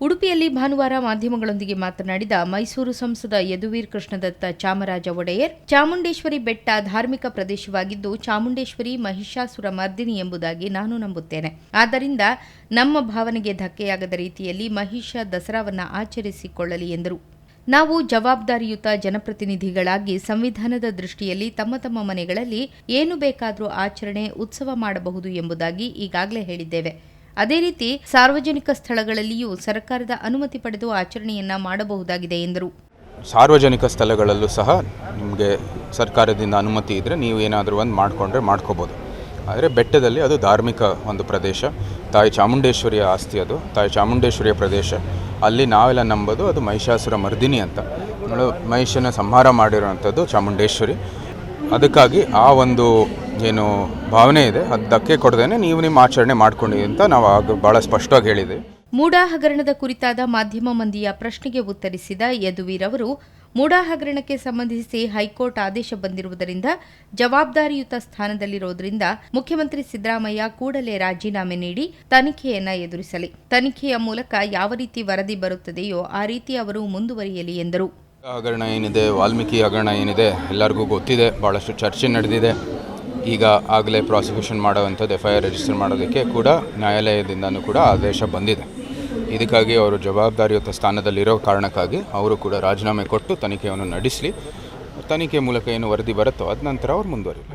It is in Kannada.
ಉಡುಪಿಯಲ್ಲಿ ಭಾನುವಾರ ಮಾಧ್ಯಮಗಳೊಂದಿಗೆ ಮಾತನಾಡಿದ ಮೈಸೂರು ಸಂಸದ ಯದುವೀರ್ ಕೃಷ್ಣದತ್ತ ಚಾಮರಾಜ ಒಡೆಯರ್, ಚಾಮುಂಡೇಶ್ವರಿ ಬೆಟ್ಟ ಧಾರ್ಮಿಕ ಪ್ರದೇಶವಾಗಿದ್ದು ಚಾಮುಂಡೇಶ್ವರಿ ಮಹಿಷಾಸುರ ಮರ್ದಿನಿ ಎಂಬುದಾಗಿ ನಾನು ನಂಬುತ್ತೇನೆ. ಆದ್ದರಿಂದ ನಮ್ಮ ಭಾವನೆಗೆ ಧಕ್ಕೆಯಾಗದ ರೀತಿಯಲ್ಲಿ ಮಹಿಷ ದಸರಾವನ್ನ ಆಚರಿಸಿಕೊಳ್ಳಲಿ ಎಂದರು. ನಾವು ಜವಾಬ್ದಾರಿಯುತ ಜನಪ್ರತಿನಿಧಿಗಳಾಗಿ ಸಂವಿಧಾನದ ದೃಷ್ಟಿಯಲ್ಲಿ ತಮ್ಮ ತಮ್ಮ ಮನೆಗಳಲ್ಲಿ ಏನು ಬೇಕಾದರೂ ಆಚರಣೆ, ಉತ್ಸವ ಮಾಡಬಹುದು ಎಂಬುದಾಗಿ ಈಗಾಗಲೇ ಹೇಳಿದ್ದೇವೆ. ಅದೇ ರೀತಿ ಸಾರ್ವಜನಿಕ ಸ್ಥಳಗಳಲ್ಲಿಯೂ ಸರ್ಕಾರದ ಅನುಮತಿ ಪಡೆದು ಆಚರಣೆಯನ್ನ ಮಾಡಬಹುದಾಗಿದೆ ಎಂದರು. ಸಾರ್ವಜನಿಕ ಸ್ಥಳಗಳಲ್ಲೂ ಸಹ ನಿಮಗೆ ಸರ್ಕಾರದಿಂದ ಅನುಮತಿ ಇದ್ದರೆ ನೀವು ಏನಾದರೂ ಒಂದು ಮಾಡಿಕೊಂಡ್ರೆ ಮಾಡ್ಕೋಬೋದು. ಆದರೆ ಬೆಟ್ಟದಲ್ಲಿ ಅದು ಧಾರ್ಮಿಕ ಒಂದು ಪ್ರದೇಶ. ತಾಯಿ ಚಾಮುಂಡೇಶ್ವರಿಯ ಆಸ್ತಿ ಅದು. ತಾಯಿ ಚಾಮುಂಡೇಶ್ವರಿಯ ಪ್ರದೇಶ. ಅಲ್ಲಿ ನಾವೆಲ್ಲ ನಂಬೋದು ಅದು ಮಹಿಷಾಸುರ ಮರ್ದಿನಿ ಅಂತ. ಮಹಿಷನ ಸಂಹಾರ ಮಾಡಿರುವಂಥದ್ದು ಚಾಮುಂಡೇಶ್ವರಿ. ಅದಕ್ಕಾಗಿ ಆ ಒಂದು ಏನು ಭಾವನೆ ಇದೆ, ಅದು ಧಕ್ಕೆ ಕೊಡದೇನೆ ನೀವು ನಿಮ್ಮ ಆಚರಣೆ ಮಾಡ್ಕೊಂಡಿ ಅಂತ ನಾವು ಆಗ ಭಾಳ ಸ್ಪಷ್ಟವಾಗಿ ಹೇಳಿದೆ. ಮೂಡಾ ಹಗರಣದ ಕುರಿತಾದ ಮಾಧ್ಯಮ ಮಂದಿಯ ಪ್ರಶ್ನೆಗೆ ಉತ್ತರಿಸಿದ ಯದುವೀರ್ ಅವರು ಮೂಡಾ ಹಗರಣಕ್ಕೆ ಸಂಬಂಧಿಸಿ ಹೈಕೋರ್ಟ್ ಆದೇಶ ಬಂದಿರುವುದರಿಂದ ಜವಾಬ್ದಾರಿಯುತ ಸ್ಥಾನದಲ್ಲಿರುವುದರಿಂದ ಮುಖ್ಯಮಂತ್ರಿ ಸಿದ್ದರಾಮಯ್ಯ ಕೂಡಲೇ ರಾಜೀನಾಮೆ ನೀಡಿ ತನಿಖೆಯನ್ನ ಎದುರಿಸಲಿ. ತನಿಖೆಯ ಮೂಲಕ ಯಾವ ರೀತಿ ವರದಿ ಬರುತ್ತದೆಯೋ ಆ ರೀತಿ ಅವರು ಮುಂದುವರಿಯಲಿ ಎಂದರು. ಹಗರಣ ಏನಿದೆ, ವಾಲ್ಮೀಕಿ ಹಗರಣ ಏನಿದೆ, ಎಲ್ಲರಿಗೂ ಗೊತ್ತಿದೆ ಭಾಳಷ್ಟು ಚರ್ಚೆ ನಡೆದಿದೆ. ಈಗ ಆಗಲೇ ಪ್ರಾಸಿಕ್ಯೂಷನ್ ಮಾಡೋವಂಥದ್ದು ಎಫ್ ಐ ಆರ್ ರಿಜಿಸ್ಟರ್ ಮಾಡೋದಕ್ಕೆ ಕೂಡ ನ್ಯಾಯಾಲಯದಿಂದನೂ ಕೂಡ ಆದೇಶ ಬಂದಿದೆ. ಇದಕ್ಕಾಗಿ ಅವರು ಜವಾಬ್ದಾರಿಯುತ ಸ್ಥಾನದಲ್ಲಿರೋ ಕಾರಣಕ್ಕಾಗಿ ಅವರು ಕೂಡ ರಾಜೀನಾಮೆ ಕೊಟ್ಟು ತನಿಖೆಯನ್ನು ನಡೆಸಲಿ. ತನಿಖೆ ಮೂಲಕ ಏನು ವರದಿ ಬರುತ್ತೋ ಅದ ನಂತರ ಅವ್ರು ಮುಂದುವರಿಲಿ